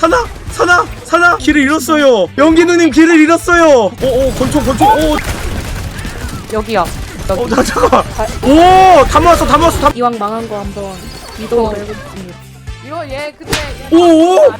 사나 사나 사나 길을 잃었어요 연기 누님 길을 잃었어요 오오 권총 권총 오 여기야. 여기. 어, 나 잠깐만. 오, 다 모았어, 다 모았어, 다. 이왕 망한 거 한번 위도를 해보겠습니다. 이거 얘 근데 오.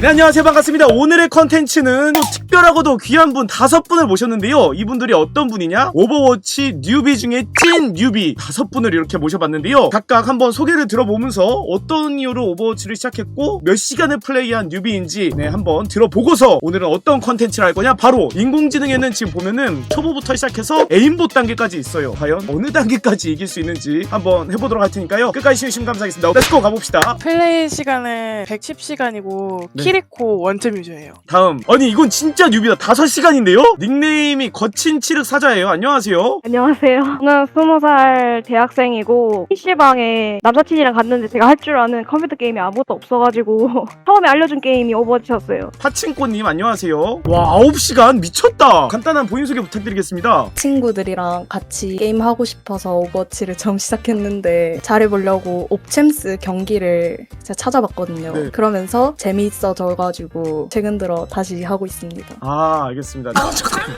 네, 안녕하세요. 반갑습니다. 오늘의 컨텐츠는 또 특별하고도 귀한 분 다섯 분을 모셨는데요. 이분들이 어떤 분이냐? 오버워치 뉴비 중에 찐 뉴비 다섯 분을 이렇게 모셔봤는데요. 각각 한번 소개를 들어보면서 어떤 이유로 오버워치를 시작했고 몇 시간을 플레이한 뉴비인지 네, 한번 들어보고서 오늘은 어떤 컨텐츠를 할 거냐? 바로 인공지능에는 지금 보면은 초보부터 시작해서 에임봇 단계까지 있어요. 과연 어느 단계까지 이길 수 있는지 한번 해보도록 할 테니까요. 끝까지 시청 감사하겠습니다. 렛츠고 가봅시다. 플레이 시간은 110시간이고 네. 키리코 원점 유저예요. 다음 아니 이건 진짜 뉴비다 5시간인데요? 닉네임이 거친 칠흑 사자예요 안녕하세요 안녕하세요. 저는 스무 살 대학생이고 PC방에 남사친이랑 갔는데 제가 할 줄 아는 컴퓨터 게임이 아무것도 없어가지고 처음에 알려준 게임이 오버워치였어요. 파친코님 안녕하세요 와 9시간 미쳤다 간단한 본인 소개 부탁드리겠습니다 친구들이랑 같이 게임하고 싶어서 오버워치를 처음 시작했는데 잘해보려고 옵챔스 경기를 제가 찾아봤거든요. 네. 그러면서 재미있어 져가지고 최근 들어 다시 하고 있습니다. 아 알겠습니다 잠깐만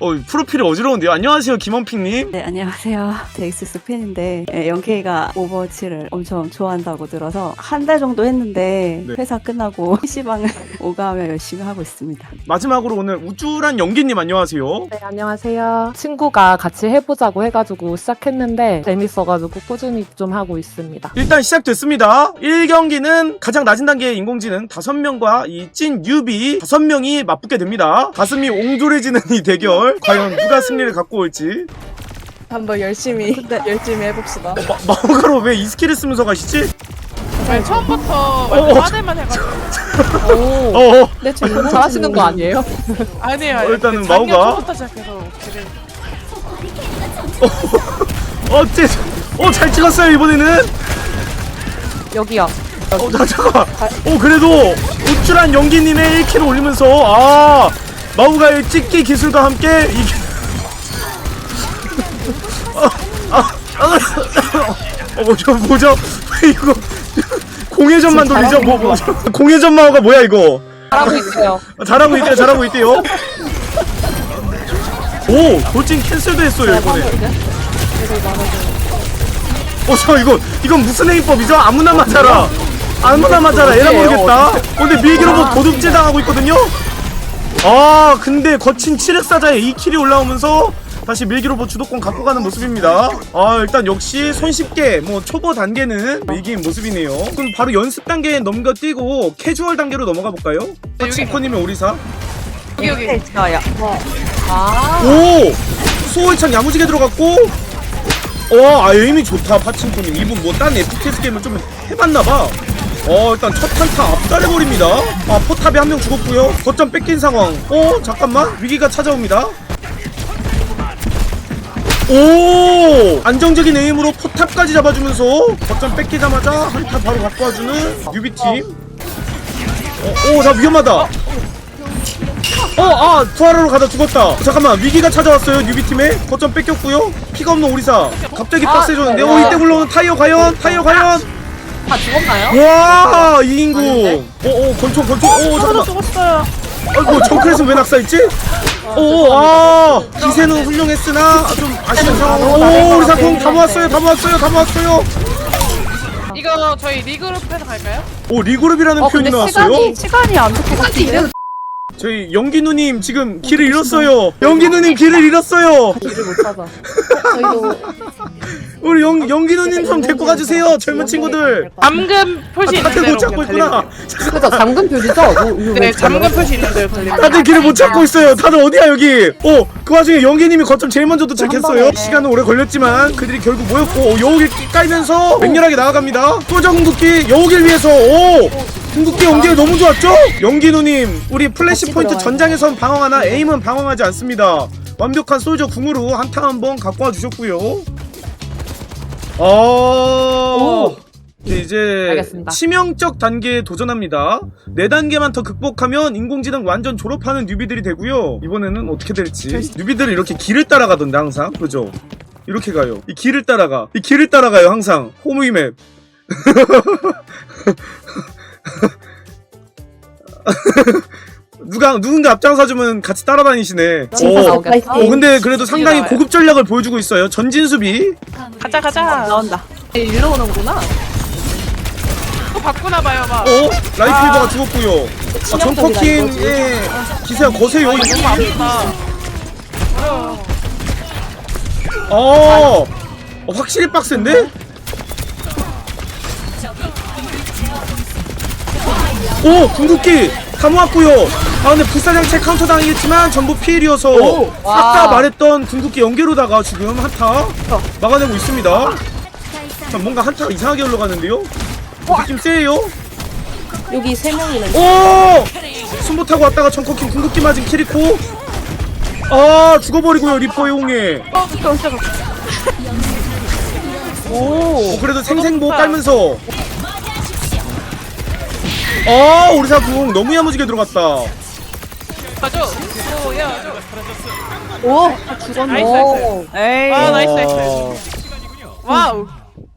어 프로필이 어지러운데요 안녕하세요 김원픽님 네, 안녕하세요. 데이스스 팬인데 예, 영케이가 오버워치를 엄청 좋아한다고 들어서 한 달 정도 했는데 네. 회사 끝나고 PC방을 오가며 열심히 하고 있습니다. 마지막으로 오늘 우쭈란 연기님 안녕하세요 네, 안녕하세요. 친구가 같이 해보자고 해가지고 시작했는데 재밌어가지고 꾸준히 좀 하고 있습니다. 일단 시작됐습니다 1경기는 가장 낮은 단계의 인공지능 5명과 이찐 뉴비 5명이 맞붙게 됩니다 가슴이 옹졸해지는 이 대결 과연 누가 승리를 갖고 올지 한번 열심히 열심히 해봅시다. 마, 마우가로 왜 이 스킬을 쓰면서 가시지? 네, 처음부터 어, 완전 어. 화내만 해가지고 오, 어어 네, 저 이거 잘하시는 거 아니에요? 아니에요. 어, 일단은 그 작년 마우가. 초부터 시작해서 길을 어째 어잘 찍었어요 이번에는 여기야. 어나 잠깐만 어 그래도 우쭐한 연기님의 1킬을 올리면서 아 마우가의 찍기 기술과 함께 이게 어, 어 뭐죠 뭐죠 이거 공회전만 돌리죠 뭐 뭐죠 공회전 마우가 뭐야 이거 잘하고 있어요. 아, 잘하고 있대요 잘하고 있대요 오 돌진 캔슬도 했어요 이번에 어저 이거 이건 무슨 행위법이죠 아무나 맞아라 아무나 맞아라 에라 모르겠다 어, 근데 밀기 로봇 도둑질 당하고 있거든요 아 근데 거친 칠흑사자의 2킬이 올라오면서 다시 밀기 로봇 주도권 갖고 가는 모습입니다 아 일단 역시 손쉽게 뭐 초보 단계는 이긴 모습이네요 그럼 바로 연습 단계 넘겨뛰고 캐주얼 단계로 넘어가 볼까요? 파치코님의 오리사 여기 여기 네, 저요. 아, 오! 소울창 야무지게 들어갔고 와, 아, 에임이 좋다, 파친코님. 이분 뭐, 딴 FPS 게임을 좀 해봤나봐. 어, 일단 첫 탄타 압살해버립니다. 아, 포탑에 한명 죽었고요 거점 뺏긴 상황. 어, 잠깐만. 위기가 찾아옵니다. 오! 안정적인 에임으로 포탑까지 잡아주면서 거점 뺏기자마자 한타 바로 갖고 와주는 유비팀. 어, 오, 나 위험하다. 어, 아, 부하러로 가다 죽었다. 잠깐만, 위기가 찾아왔어요, 뉴비팀에. 거점 뺏겼고요 피가 없는 오리사. 갑자기 빡세졌는데, 어, 이때 굴러오는 타이어 과연? 타이어 과연? 다 죽었나요? 와, 이 인구. 어, 어, 권총, 권총. 어, 저도 잠깐만. 죽었어요. 아이고, 정크렛은 왜 낙사했지? 오, 아, 기세는 훌륭했으나, 좀 아쉬운 상황. 오, 오리사 공다 모았어요, 다 모았어요, 다 모았어요. 이거 저희 리그룹에서 갈까요? 오, 리그룹이라는 어, 표현이 근데 나왔어요. 시간이, 시간이 안 좋게 같은데? 저희 연기 누님 지금 길을 잃었어요. 연기 누님 길을 잃었어요. 길을 못 찾아. 저희도 우리 연, 연기 누님 좀 데리고 가주세요, 젊은 친구들. 잠금 표시 아, 다들 있는 못 찾고 있구나. 그죠, 잠금 표시죠? 뭐. 왜 네, 잠금 표시 있는 대로 달리면 다들 길을 못 찾고 있어요. 다들 어디야 여기? 어, 그 와중에 연기님이 거점 제일 먼저 도착했어요. 시간은 오래 걸렸지만 그들이 결국 모였고 어, 여우길 깔면서 맹렬하게 나아갑니다. 궁극기 여우길 위해서 오. 궁극기 연기가 너무 좋았죠? 연기 누님, 우리 플래시 포인트 전장에선 방황하나 에임은 방황하지 않습니다. 완벽한 솔저 궁으로 한타 한번 갖고 와 주셨고요. 어. 네, 이제 알겠습니다. 치명적 단계에 도전합니다. 네 단계만 더 극복하면 인공지능 완전 졸업하는 뉴비들이 되고요. 이번에는 어떻게 될지. 뉴비들은 이렇게 길을 따라가던데 항상, 그죠? 이렇게 가요. 이 길을 따라가. 이 길을 따라가요 항상. 호무이맵. 누가 누군가 앞장서주면 같이 따라다니시네. 오, 나오겠다. 어, 근데 그래도 상당히 나와요. 고급 전략을 보여주고 있어요. 전진 수비. 가자 가자. 나온다. 일로 오는구나. 또 바꾸나 봐요 막. 어? 라이필버가 죽었고요. 아, 정퍼킨의 기세가 거세요. 아, 이거 너무 아프다. 어려워. 어, 어, 확실히 빡센데? 오, 궁극기 다 모았고요. 아, 근데 불사장체 카운터 당했지만 전부 피해이어서 아까 와. 말했던 궁극기 연계로다가 지금 한타 막아내고 있습니다. 자, 뭔가 한타가 이상하게 흘러가는데요? 느낌 세요? 여기 세 명이네. 오! 숨못 타고 왔다가 정커킹 궁극기 맞은 키리코. 아, 죽어버리고요, 리퍼의 홍해. 어, 저, 저, 저. 어, 그래도 생생보 깔면서 아 오리사 궁 너무 야무지게 들어갔다 가죠. 오 야. 오, 나이스 오. 나이스. 에이. 아 나이스 어. 나이스. 와우.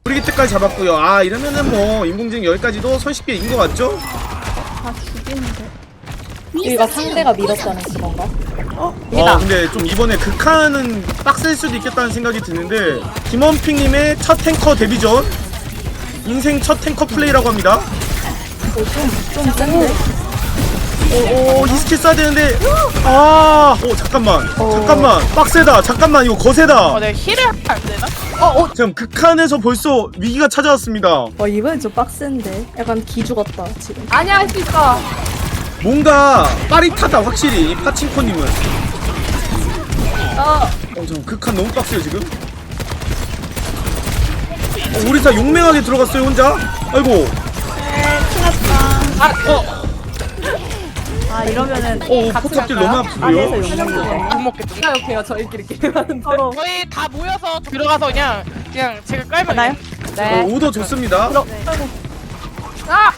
브리기 때까지 잡았고요 아 이러면은 뭐 인공지능 여기까지도 손쉽게 이긴 것 같죠? 여기가 상대가 밀었다는 그건가? 아 근데 좀 이번에 극한은 빡셀 수도 있겠다는 생각이 드는데 김원핑님의 첫 탱커 데뷔전 인생 첫 탱커 플레이라고 합니다 좀 센데? 오오 이 스킬 써야 되는데 아오 잠깐만 잠깐만 빡세다 잠깐만 이거 거세다 어 내가 힐을 안 되나? 지금 극한에서 벌써 위기가 찾아왔습니다. 와, 이번엔 좀 빡센데? 약간 기 죽었다, 지금. 아니야 할 수 있어. 뭔가 빠릿하다 확실히 이 파친코님은. 어, 저 극한 너무 빡세요 지금. 어, 우리사 용맹하게 들어갔어요 혼자. 아이고. 아 이러면은 어 같이 포탑들 갈까요? 너무 아프고요. 안에서 용맹 거. 못 먹겠다. 생각해요 저희끼리 게임하는데. 저희 다 모여서 들어가서 그냥 그냥 제가 깔면 나요? 어, 네. 오더 좋습니다. 아!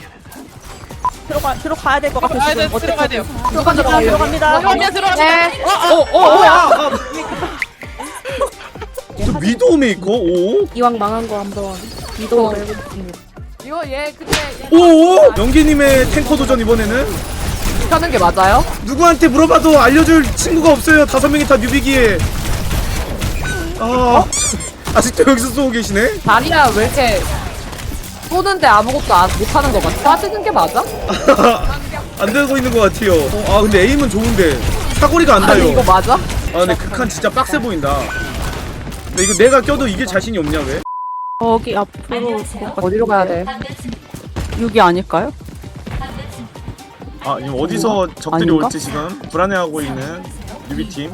들어가 들어가야 될 것 같아 들어가야 지금. 돼 들어가야 돼요. 누가 들어가요? 들어갑니다. 들어가면 들어가면. 네. 어, 어, 어, 아, 아. 저 위도우 메이커? 오? 이왕 망한 거 한번 위도우 해보겠습니다. 이거 얘 근데 오? 연기님의 탱커 도전 이번에는? 하는 게 맞아요? 누구한테 물어봐도 알려줄 친구가 없어요. 다섯 명이 다 뉴비기에. 아, 아직도 여기서 쏘고 계시네? 다리야 왜 이렇게 쏘는데 아무것도 안, 못하는 거 같아? 빠지는 게 맞아? 안 되고 있는 것 같아요. 어, 아, 근데 에임은 좋은데. 사거리가 안 아니 닿아요. 이거 맞아? 아, 근데 극한 진짜 빡세 보인다. 근데 이거 내가 껴도 이게 자신이 없냐, 왜? 거기 앞으로 어디로 가야 돼? 여기 아닐까요? 아, 지금 어디서 적들이 아닌가? 올지 지금 불안해하고 있는 뉴비팀.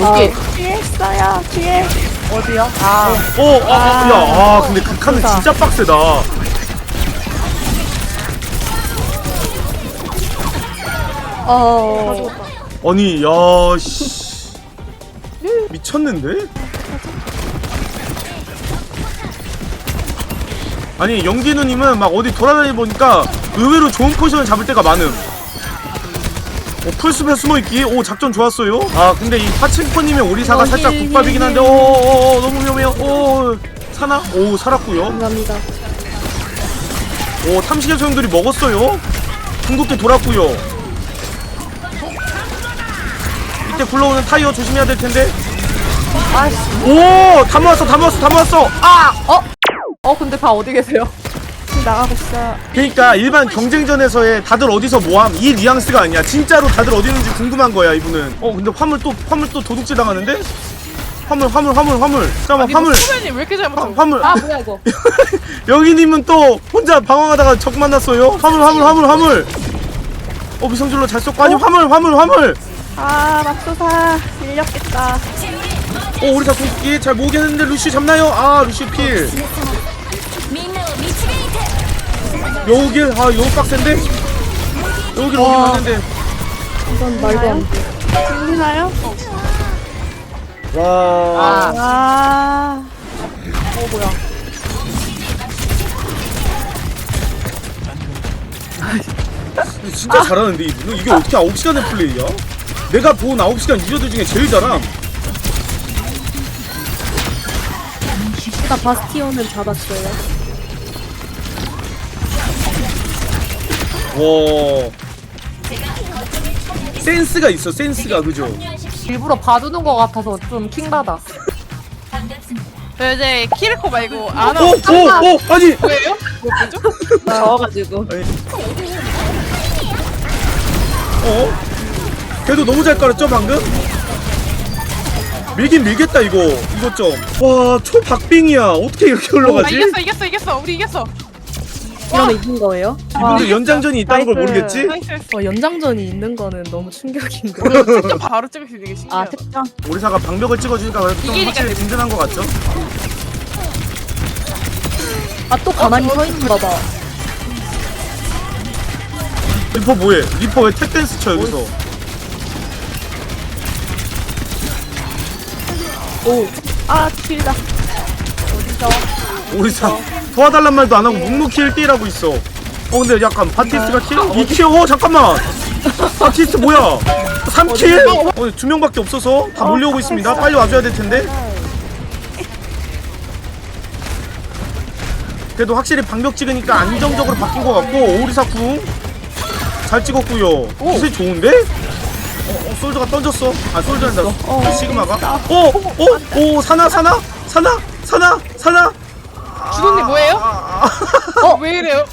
여기 뒤에 있어요 뒤에. 어디요? 아 어, 아, 아, 야, 아, 근데 극한은 진짜 빡세다. 어, 아니, 야, 씨. 미쳤는데? 아니, 영기 누님은 막 어디 돌아다니 보니까 의외로 좋은 포지션을 잡을 때가 많음. 어, 풀숲에 숨어있기? 오, 작전 좋았어요. 아, 근데 이 파친코님의 오리사가 살짝 국밥이긴 한데, 오, 오, 오, 너무 위험해요. 오, 사나? 오, 살았고요. 감사합니다. 오, 탐식의 소용돌이 먹었어요. 궁극기 돌았고요. 이때 굴러오는 타이어 조심해야 될 텐데. 오, 다 모았어, 다 모았어, 다 모았어. 아! 어 근데 다 어디 계세요? 나가고 있어. 그러니까 일반 경쟁전에서의 다들 어디서 모함 이 뉘앙스가 아니야. 진짜로 다들 어디 있는지 궁금한 거야, 이분은. 어, 근데 화물 또 화물 또 도둑질 당하는데? 화물, 화물, 화물, 화물. 잠깐만, 화물. 소면이 왜 이렇게 잘 화, 맞춰? 화물. 아 뭐야 이거? 여기님은 또 혼자 방황하다가 적 만났어요. 화물, 화물, 화물, 화물. 어, 미성질로 잘 쏘고 아니 화물, 화물, 화물. 아 맙소사 밀렸겠다. 오 우리 다 궁극기 잘 모으겠는데 루시 잡나요? 아 루시 필 여우길 아 여우 빡센데? 여우길 오긴 왔는데 이건 말도 안 돼. 들리나요? 와아 아. 진짜 잘하는데 이분은 이게 어떻게 9시간의 플레이야? 내가 본 9시간 유저들 중에 제일 잘함 나 바스티온을 잡았어요. 와 센스가 있어 센스가 그죠? 일부러 봐주는 것 같아서 좀 킹받아. 저 이제 키리코 말고 아나 오! 오! 오! 아니! 뭐예요? 뭐 뭐죠? 저어가지고. 어? 걔도 너무 잘 깔았죠 방금? 밀긴 밀겠다 이거 이것 좀와 초박빙이야 어떻게 이렇게 아, 올라가지? 이겼어 이겼어 이겼어 우리 이겼어 이러면 이긴 거예요? 이분들 연장전이 있다는 걸 나이스. 모르겠지? 나이스 어, 연장전이 있는 거는 너무 충격인데. 특정 바로 찍을 수 있는 게 아, 신기하다 특정. 오리사가 방벽을 찍어주니까 좀 이게 확실히 든든한 것 같죠? 아, 또 가만히 서 있는가 봐. 리퍼 뭐해? 리퍼 왜 탭댄스 쳐 여기서? 아, 길다. 오리사 도와달란 말도 안 하고 묵묵히 1대1하고 있어 어 근데 약간 바티스트가 킬? 2킬? 어 잠깐만 바티스트 뭐야 3킬? 어, 두 명밖에 없어서 다 몰려오고 있습니다 빨리 와줘야 될 텐데 그래도 확실히 방벽 찍으니까 안정적으로 바뀐 것 같고 오리사 궁잘 찍었고요 기세 좋은데? 어, 어, 솔저가 던졌어 아 솔저한다 어, 시그마가 어? 어? 오 사나 사나? 사나? 사나? 사나? 주동님 뭐예요? 아, 아, 어? 왜 이래요?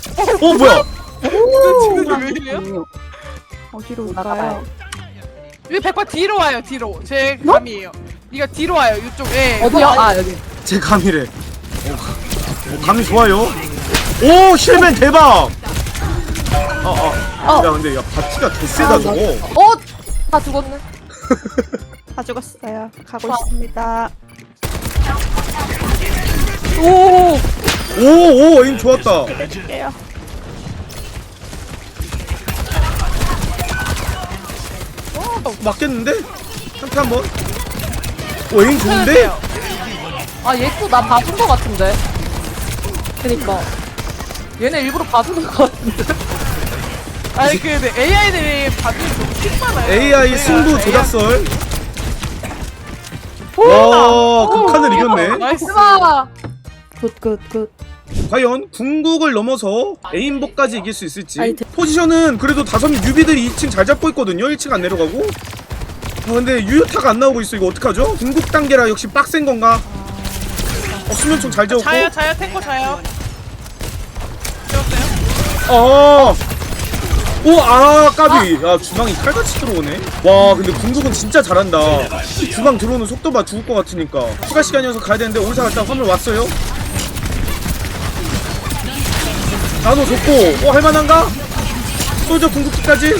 어 뭐야? 주동님 왜 이래요? 어디로 나가봐요. 올까요? 여기 백화 뒤로 와요 뒤로 제 감이에요 니가 뒤로 와요 이쪽에 어디야? 아, 여기. 제 감이래. 어, 가- 어, 감이 좋아요. 오 힐맨 대박. 아 아. 야 근데 야 바티가 개세다 저거. 어? 다 죽었네. 다 죽었어요. 가고 있습니다. 오! 오 오 에임 좋았다. 해줄게요. 어, 맞겠는데? 한타 한번. 오 에임 좋은데? 아, 얘 또 나 봐준 것 같은데. 그니까. 얘네 일부러 봐주는 것 같은데. 아니 그 근데 AI들이 받는 너무 킥많아요 AI 승부 조작설. 와 극한을 이겼네. 나이스! 굿, 굿, 굿. 과연 궁극을 넘어서 에임복까지 이길 수 있을지. 아니, 포지션은 그래도 다섯 명 유비들이 2층 잘 잡고 있거든요. 1층 안 내려가고. 아 근데 유효타가 안 나오고 있어. 이거 어떡하죠? 궁극 단계라 역시 빡센 건가? 어 수면총 잘 지었고. 자요 자요 탱커 자요. 지웠어요? 어. 오 아 까비. 야 주방이 칼같이 들어오네. 와 근데 궁극은 진짜 잘한다. 주방 들어오는 속도 봐. 죽을 것 같으니까. 추가 시간이어서 가야 되는데 오리사가 일단 화물 왔어요 나노 좋고. 어 할만한가? 솔저 궁극기까지?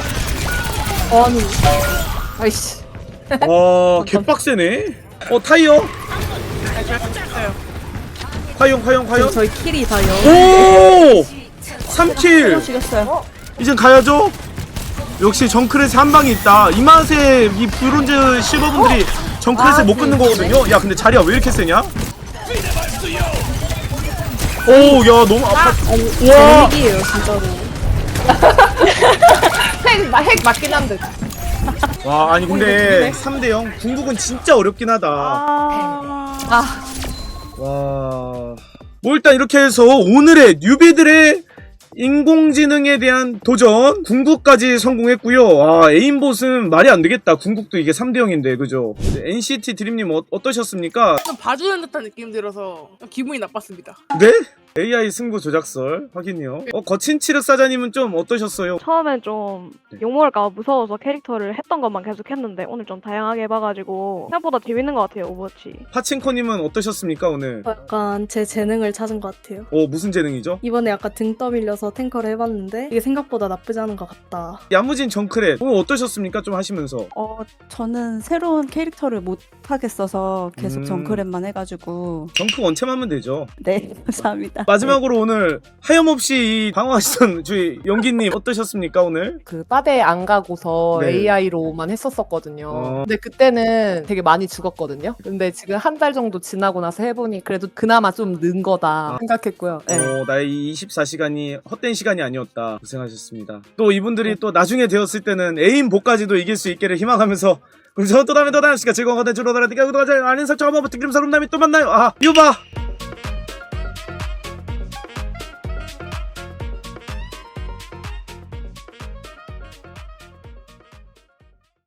아니. 아이씨. 와 개빡세네. 어 타이어? 네 과연 과연 과연 저희 킬이 다 영. 오! 3킬. 죽였어요. 이젠 가야죠? 역시 정크렛에 한 방이 있다. 이 맛에 이 브론즈 실버분들이 정크렛을 아, 못 끊는 거거든요. 야 근데 자리야 왜 이렇게 세냐 오야 너무 아파. 와. 재미기예요, 진짜로. 핵, 마- 핵 맞긴 한데. 와 아니 근데 3대 0 궁극은 진짜 어렵긴 하다. 아, 아, 와. 뭐 일단 이렇게 해서 오늘의 뉴비들의 인공지능에 대한 도전 궁극까지 성공했고요. 아 에임봇은 말이 안 되겠다. 궁극도 이게 3대 0인데 그죠? NCT 드림님 어, 어떠셨습니까? 좀 봐주는 듯한 느낌 들어서 좀 기분이 나빴습니다 네? AI 승부 조작설 확인요. 어 거친 치르 사자님은 좀 어떠셨어요? 처음엔 좀 네. 욕먹을까 무서워서 캐릭터를 했던 것만 계속 했는데 오늘 좀 다양하게 해봐가지고 생각보다 재밌는 것 같아요 오버워치 파친코님은 어떠셨습니까 오늘? 약간 제 재능을 찾은 것 같아요. 어 무슨 재능이죠? 이번에 약간 등 떠밀려서 탱커를 해봤는데 이게 생각보다 나쁘지 않은 것 같다. 야무진 정크렛 오늘 어떠셨습니까? 좀 하시면서 어, 저는 새로운 캐릭터를 못 하겠어서 계속 음. 정크랩만 해가지고. 정크 원챔하면 되죠. 네, 감사합니다. 마지막으로 오늘 하염없이 방황하시던 저희 연기님 어떠셨습니까 오늘? 그 빠데 안 가고서 네. AI로만 했었었거든요. 어. 근데 그때는 되게 많이 죽었거든요. 근데 지금 한 달 정도 지나고 나서 해보니 그래도 그나마 좀 는 거다 생각했고요. 네. 어, 나의 이 24시간이 헛된 시간이 아니었다. 고생하셨습니다. 또 이분들이 또 나중에 되었을 때는 애인 복까지도 이길 수 있기를 희망하면서 그럼 저는 또 다음에 또 다음 시간 즐거운 컨텐츠로. 구독과 좋아요, 알림 설정 한번 부탁드리면서 그럼 다음에 또 만나요. 아, 유바!